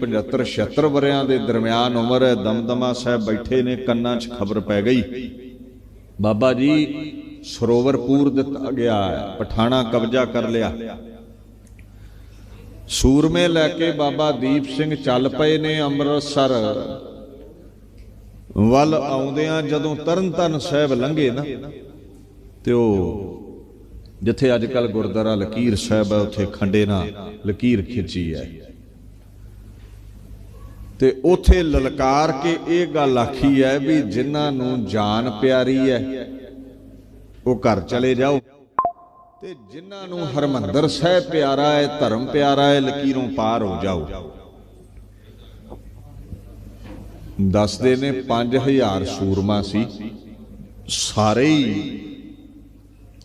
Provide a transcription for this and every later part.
75 76 ਵਰਿਆਂ ਦੇ ਦਰਮਿਆਨ ਉਮਰ ਹੈ ਦਮਦਮਾ ਸਾਹਿਬ ਬੈਠੇ ਨੇ, ਕੰਨਾਂ 'ਚ ਖਬਰ ਪੈ ਗਈ। ਬਾਬਾ ਜੀ, ਸਰੋਵਰਪੂਰ ਦਿੱਤਾ ਗਿਆ ਹੈ ਪਠਾਣਾ ਕਬਜ਼ਾ ਕਰ ਲਿਆ। ਸੂਰਮੇ ਲੈ ਕੇ ਬਾਬਾ ਦੀਪ ਸਿੰਘ ਚੱਲ ਪਏ ਨੇ ਅੰਮ੍ਰਿਤਸਰ। ਵੱਲ ਆਉਂਦਿਆਂ ਜਦੋਂ ਤਰਨਤਨ ਸਾਹਿਬ ਲੰਘੇ ਨਾ, ਤੇ ਉਹ ਜਿੱਥੇ ਅੱਜ ਕੱਲ ਗੁਰਦੁਆਰਾ ਲਕੀਰ ਸਾਹਿਬ ਹੈ ਉੱਥੇ ਖੰਡੇ ਨਾਲ ਲਕੀਰ ਖਿੱਚੀ ਹੈ। ਤੇ ਉਥੇ ਲਲਕਾਰ ਕੇ ਇਹ ਗੱਲ ਆਖੀ ਹੈ ਵੀ ਜਿਨ੍ਹਾਂ ਨੂੰ ਜਾਨ ਪਿਆਰੀ ਹੈ, ਉਹ ਘਰ ਚਲੇ ਜਾਓ। ਤੇ ਜਿਨ੍ਹਾਂ ਨੂੰ ਹਰਮੰਦਰ ਸਾਹਿਬ ਪਿਆਰਾ ਹੈ, ਧਰਮ ਪਿਆਰਾ ਹੈ, ਲਕੀਰੋਂ ਪਾਰ ਹੋ ਜਾਓ। ਦੱਸਦੇ ਨੇ 5000 ਸੂਰਮਾ ਸੀ। ਸਾਰੇ ਹੀ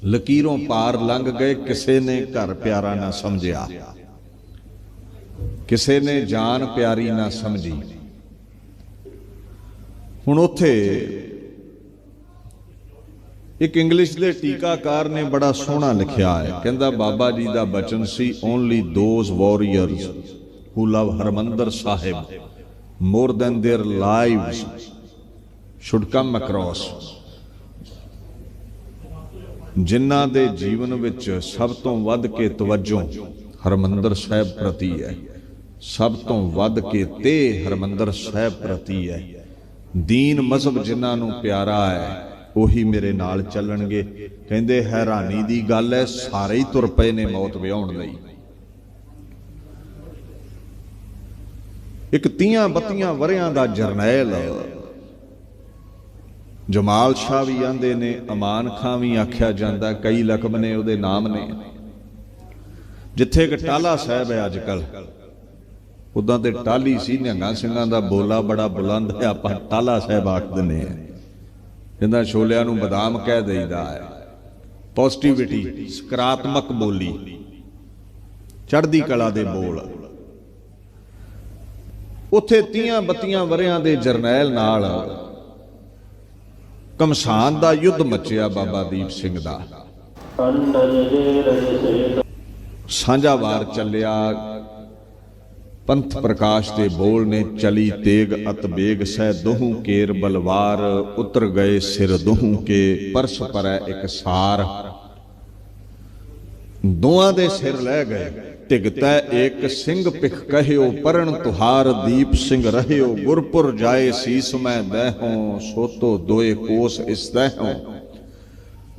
ਲਕੀਰੋਂ ਪਾਰ ਲੰਘ ਗਏ, ਕਿਸੇ ਨੇ ਘਰ ਪਿਆਰਾ ਨਾ ਸਮਝਿਆ। ਕਿਸੇ ਨੇ ਜਾਨ ਪਿਆਰੀ ਨਾ ਸਮਝੀ। ਹੁਣ ਉੱਥੇ ਇੱਕ ਇੰਗਲਿਸ਼ ਦੇ ਟੀਕਾਕਾਰ ਨੇ ਬੜਾ ਸੋਹਣਾ ਲਿਖਿਆ ਹੈ। ਕਹਿੰਦਾ, ਬਾਬਾ ਜੀ ਦਾ ਬਚਨ ਸੀ only those warriors who love Harmandir Sahib more than their lives should come across. ਜਿਨ੍ਹਾਂ ਦੇ ਜੀਵਨ ਵਿੱਚ ਸਭ ਤੋਂ ਵੱਧ ਕੇ ਤਵੱਜੋ ਹਰਮੰਦਰ ਸਾਹਿਬ ਪ੍ਰਤੀ ਹੈ। ਸਭ ਤੋਂ ਵੱਧ ਕੇ ਤੇ ਹਰਮੰਦਰ ਸਾਹਿਬ ਪ੍ਰਤੀ ਹੈ। ਦੀਨ ਮਜ਼ਹਬ ਜਿਨ੍ਹਾਂ ਨੂੰ ਪਿਆਰਾ ਹੈ, ਉਹੀ ਮੇਰੇ ਨਾਲ ਚੱਲਣਗੇ। ਕਹਿੰਦੇ ਹੈਰਾਨੀ ਦੀ ਗੱਲ ਹੈ, ਸਾਰੇ ਹੀ ਤੁਰ ਪਏ ਨੇ ਮੌਤ ਵਿਆਉਣ ਲਈ। ਇੱਕ 30 32 ਵਰਿਆਂ ਦਾ ਜਰਨੈਲ ਜਮਾਲ ਸ਼ਾਹ ਵੀ ਆਂਦੇ ਨੇ, ਅਮਾਨ ਖਾਂ ਵੀ ਆਖਿਆ ਜਾਂਦਾ, ਕਈ ਲਕਬ ਨੇ ਉਹਦੇ ਨਾਮ ਨੇ। ਜਿੱਥੇ ਇੱਕ ਟਾਲਾ ਸਾਹਿਬ ਹੈ ਅੱਜ ਕੱਲ੍ਹ ਉਦਾਂ ਤੇ ਟਾਲੀ ਸੀ ਨਿਹੰਗਾਂ ਸਿੰਘਾਂ ਦਾ ਬੋਲਾ ਬੜਾ ਬੁਲੰਦ ਹੈ ਆਪਾਂ ਟਾਲਾ ਸਾਹਿਬ ਆਖ ਦਿੰਦੇ ਆ ਕਹਿੰਦਾ ਛੋਲਿਆਂ ਨੂੰ ਬਦਾਮ ਕਹਿ ਦੇਈਦਾ ਹੈ। ਪੋਜ਼ਿਟਿਵਿਟੀ ਸਕਾਰਾਤਮਕ ਬੋਲੀ। ਚੜ੍ਹਦੀ ਕਲਾ ਦੇ ਬੋਲ। ਉੱਥੇ 30 32 ਵਰਿਆਂ ਦੇ ਜਰਨੈਲ ਨਾਲ ਕਮਸਾਨ ਦਾ ਯੁੱਧ ਮਚਿਆ ਬਾਬਾ ਦੀਪ ਸਿੰਘ ਦਾ। ਸਾਂਝਾ ਵਾਰ ਚੱਲਿਆ ਪੰਥ ਪ੍ਰਕਾਸ਼ ਦੇ ਬੋਲ ਨੇ ਚਲੀ ਤੇਗ ਅਤ ਬੇਗ ਸਹਿ ਦੋਹੂ ਕੇਰ ਬਲਵਾਰ, ਉਤਰ ਗਏ ਸਿਰ ਦੋਹੂ ਕੇ, ਪਰਸ ਪਰੈ ਇੱਕ ਸਾਰ। ਦੋਆਂ ਦੇ ਸਿਰ ਲੈ ਗਏ ਟਿਗਤੈ ਏਕ ਸਿੰਘ ਪਿਖ ਕਹਿਓ, ਪਰਣ ਤੁਹਾਰ ਦੀਪ ਸਿੰਘ ਰਹਿਓ, ਗੁਰਪੁਰ ਜਾਏ ਸੀਸ ਮੈਂ ਦਹਿਓ ਸੋਤੋ ਦੋਏ ਕੋਸ ਇਸ ਦਹਿਓ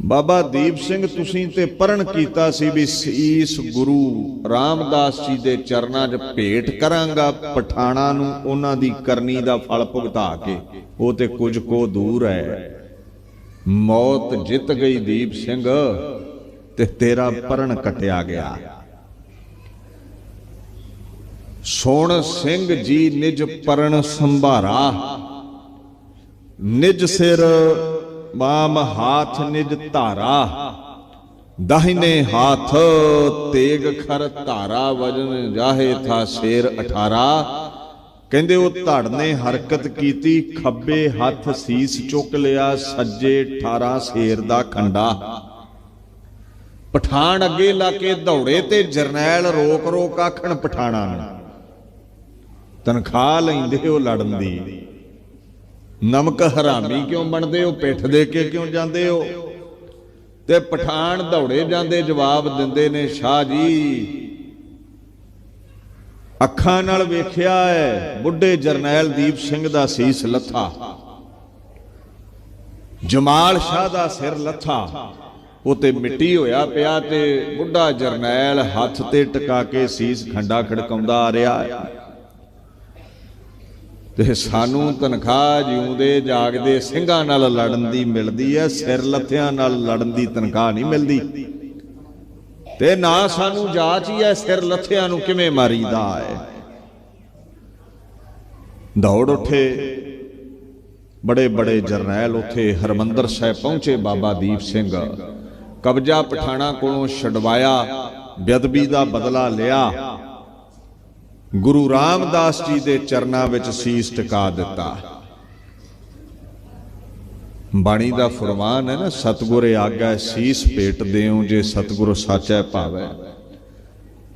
ਬਾਬਾ ਦੀਪ ਸਿੰਘ ਤੁਸੀਂ ਤੇ ਪਰਣ ਕੀਤਾ ਸੀ ਵੀ ਸੀਸ ਗੁਰੂ ਰਾਮਦਾਸ ਜੀ ਦੇ ਚਰਨਾਂ 'ਚ ਭੇਟ ਕਰਾਂਗਾ, ਪਠਾਣਾ ਨੂੰ ਉਹਨਾਂ ਦੀ ਕਰਨੀ ਦਾ ਫਲ ਭੁਗਤਾ ਕੇ। ਉਹ ਤੇ ਕੁਝ ਕੋ ਦੂਰ ਹੈ। ਮੌਤ ਜਿੱਤ ਗਈ ਦੀਪ ਸਿੰਘ ਤੇ ਤੇਰਾ ਪਰਣ ਕਟਿਆ ਗਿਆ। ਸੋਣ ਸਿੰਘ ਜੀ ਨਿਜ ਪਰਣ ਸੰਭਾਰਾ। ਨਿਜ ਸਿਰ ਬਾਮ ਹਾਥ ਨਿਜ ਧਾਰਾ, ਦਾਹਿਨੇ ਹਾਥ ਤੇਗ ਖਰ ਧਾਰਾ, ਵਜਨ ਜਾਹੇ ਥਾ ਸ਼ੇਰ 18 ਕਹਿੰਦੇ ਉਹ ਧੜ ਨੇ ਹਰਕਤ ਕੀਤੀ, ਖੱਬੇ ਹੱਥ ਸੀਸ ਚੁੱਕ ਲਿਆ, ਸੱਜੇ 18 ਸ਼ੇਰ ਦਾ ਖੰਡਾ। ਪਠਾਨ ਅੱਗੇ ਲਾ ਕੇ ਦੌੜੇ ਤੇ ਜਰਨੈਲ ਰੋਕ ਰੋਕ ਆਖਣ ਪਠਾਣਾ ਨੂੰ। ਤਨਖਾਹ ਲੈਂਦੇ ਉਹ ਲੜਨ ਦੀ। ਨਮਕ ਹਰਾਮੀ ਕਿਉਂ ਬਣਦੇ ਹੋ? ਪਿੱਠ ਦੇ ਕੇ ਕਿਉਂ ਜਾਂਦੇ ਹੋ? ਤੇ ਪਠਾਨ ਦੌੜੇ ਜਾਂਦੇ ਜਵਾਬ ਦਿੰਦੇ ਨੇ, ਸ਼ਾਹ ਜੀ, ਅੱਖਾਂ ਨਾਲ ਵੇਖਿਆ ਹੈ, ਬੁੱਢੇ ਜਰਨੈਲ ਦੀਪ ਸਿੰਘ ਦਾ ਸੀਸ ਲੱਥਾ। ਜਮਾਲ ਸ਼ਾਹ ਦਾ ਸਿਰ ਲੱਥਾ। ਉਹ ਤੇ ਮਿੱਟੀ ਹੋਇਆ ਪਿਆ ਤੇ ਬੁੱਢਾ ਜਰਨੈਲ ਹੱਥ ਤੇ ਟਿਕਾ ਕੇ ਸੀਸ ਖੰਡਾ ਖੜਕਾਉਂਦਾ ਆ ਰਿਹਾ ਹੈ। ਤੇ ਸਾਨੂੰ ਤਨਖਾਹ ਜਿਉਂਦੇ ਜਾਗਦੇ ਸਿੰਘਾਂ ਨਾਲ ਲੜਨ ਦੀ ਮਿਲਦੀ ਹੈ, ਸਿਰ ਲੱਥਿਆਂ ਨਾਲ ਲੜਨ ਦੀ ਤਨਖਾਹ ਨਹੀਂ ਮਿਲਦੀ। ਤੇ ਨਾ ਸਾਨੂੰ ਜਾਚ ਹੀ ਹੈ, ਸਿਰ ਲੱਥਿਆਂ ਨੂੰ ਕਿਵੇਂ ਮਾਰੀਦਾ ਹੈ। ਦੌੜ ਉੱਠੇ ਬੜੇ ਬੜੇ ਜਰਨੈਲ ਉੱਥੇ, ਹਰਮੰਦਰ ਸਾਹਿਬ ਪਹੁੰਚੇ ਬਾਬਾ ਦੀਪ ਸਿੰਘ। ਕਬਜ਼ਾ ਪਠਾਣਾ ਕੋਲੋਂ ਛਡਵਾਇਆ, ਬੇਅਦਬੀ ਦਾ ਬਦਲਾ ਲਿਆ। ਗੁਰੂ ਰਾਮਦਾਸ ਜੀ ਦੇ ਚਰਨਾਂ ਵਿੱਚ ਸੀਸ ਟਿਕਾ ਦਿੱਤਾ। ਬਾਣੀ ਦਾ ਫਰਮਾਨ ਹੈ ਨਾ, ਸਤਗੁਰੇ ਆਗਾ ਸੀਸ ਭੇਟ ਦਿਓ ਜੇ ਸਤਗੁਰ ਸਾਚੈ ਭਾਵੈ।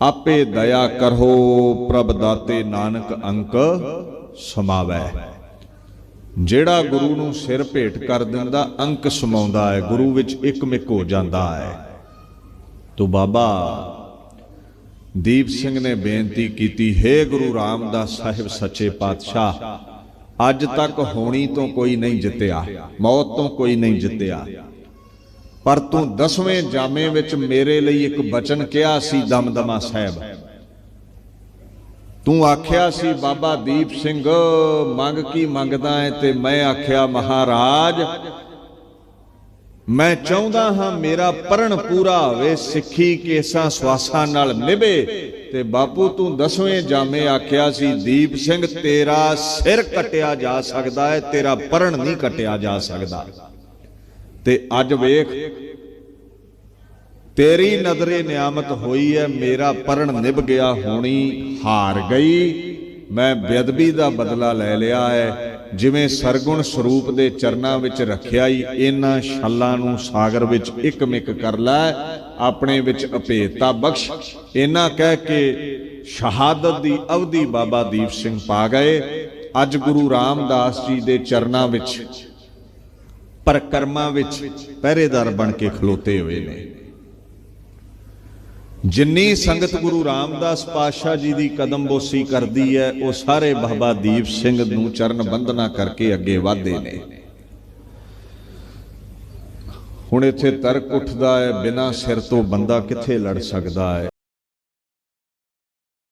ਆਪੇ ਦਇਆ ਕਰੋ ਪ੍ਰਭ ਦਾਤੇ ਨਾਨਕ ਅੰਕ ਸਮਾਵੈ। ਜਿਹੜਾ ਗੁਰੂ ਨੂੰ ਸਿਰ ਭੇਟ ਕਰ ਦਿੰਦਾ, ਅੰਕ ਸਮਾਉਂਦਾ ਹੈ, ਗੁਰੂ ਵਿੱਚ ਇੱਕ ਮਿਕ ਹੋ ਜਾਂਦਾ ਹੈ। ਤੋ ਬਾਬਾ ਦੀਪ ਸਿੰਘ ਨੇ ਬੇਨਤੀ ਕੀਤੀ, ਹੈ ਗੁਰੂ ਰਾਮਦਾਸ ਸਾਹਿਬ ਸੱਚੇ ਪਾਤਸ਼ਾਹ, ਅੱਜ ਤੱਕ ਹੋਣੀ ਤੋਂ ਕੋਈ ਨਹੀਂ ਜਿੱਤਿਆ, ਮੌਤ ਤੋਂ ਕੋਈ ਨਹੀਂ ਜਿੱਤਿਆ। ਪਰ ਤੂੰ ਦਸਵੇਂ ਜਾਮੇ ਵਿੱਚ ਮੇਰੇ ਲਈ ਇੱਕ ਬਚਨ ਕਿਹਾ ਸੀ ਦਮਦਮਾ ਸਾਹਿਬ। ਤੂੰ ਆਖਿਆ ਸੀ, ਬਾਬਾ ਦੀਪ ਸਿੰਘ, ਮੰਗ ਕੀ ਮੰਗਦਾ ਹੈ ਤੇ ਮੈਂ ਆਖਿਆ, ਮਹਾਰਾਜ ਮੈਂ ਚਾਹੁੰਦਾ ਹਾਂ ਮੇਰਾ ਪਰਣ ਪੂਰਾ ਹੋਵੇ, ਸਿੱਖੀ ਕੇਸਾਂ ਸਵਾਸਾਂ ਨਾਲ ਨਿਭੇ। ਤੇ ਬਾਪੂ ਤੂੰ ਦਸਵੇਂ ਜਾਮੇ ਆਖਿਆ ਸੀ, ਦੀਪ ਸਿੰਘ, ਤੇਰਾ ਸਿਰ ਕਟਿਆ ਜਾ ਸਕਦਾ ਹੈ, ਤੇਰਾ ਪਰਣ ਨਹੀਂ ਕਟਿਆ ਜਾ ਸਕਦਾ। ਤੇ ਅੱਜ ਵੇਖ, ਤੇਰੀ ਨਜ਼ਰੇ ਨਿਆਮਤ ਹੋਈ ਹੈ, ਮੇਰਾ ਪਰਣ ਨਿਭ ਗਿਆ, ਹੋਣੀ ਹਾਰ ਗਈ। ਮੈਂ ਬੇਅਦਬੀ ਦਾ ਬਦਲਾ ਲੈ ਲਿਆ ਹੈ ਜਿਵੇਂ ਸਰਗੁਣ ਸਰੂਪ ਦੇ ਚਰਨਾਂ ਵਿੱਚ ਰੱਖਿਆ ਹੀ ਇਹਨਾਂ ਛੱਲਾਂ ਨੂੰ ਸਾਗਰ ਵਿੱਚ ਇੱਕ ਮਿਕ ਕਰ ਲੈ, ਆਪਣੇ ਵਿੱਚ ਅਪੇਤਾ ਬਖਸ਼। ਇਹਨਾਂ ਕਹਿ ਕੇ ਸ਼ਹਾਦਤ ਦੀ ਅਵਧੀ ਬਾਬਾ ਦੀਪ ਸਿੰਘ ਪਾ ਗਏ। ਅੱਜ ਗੁਰੂ ਰਾਮਦਾਸ ਜੀ ਦੇ ਚਰਨਾਂ ਵਿੱਚ, ਪਰਕਰਮਾਂ ਵਿੱਚ ਪਹਿਰੇਦਾਰ ਬਣ ਕੇ ਖਲੋਤੇ ਹੋਏ ਨੇ। ਜਿੰਨੀ ਸੰਗਤ ਗੁਰੂ ਰਾਮਦਾਸ ਪਾਤਸ਼ਾਹ ਜੀ ਦੀ ਕਦਮ ਬੋਸੀ ਕਰਦੀ ਹੈ, ਉਹ ਸਾਰੇ ਬਾਬਾ ਦੀਪ ਸਿੰਘ ਨੂੰ ਚਰਨ ਬੰਦਨਾ ਕਰਕੇ ਅੱਗੇ ਵਧਦੇ ਨੇ। ਹੁਣ ਇੱਥੇ ਤਰਕ ਉੱਠਦਾ ਹੈ, ਬਿਨਾਂ ਸਿਰ ਤੋਂ ਬੰਦਾ ਕਿੱਥੇ ਲੜ ਸਕਦਾ ਹੈ?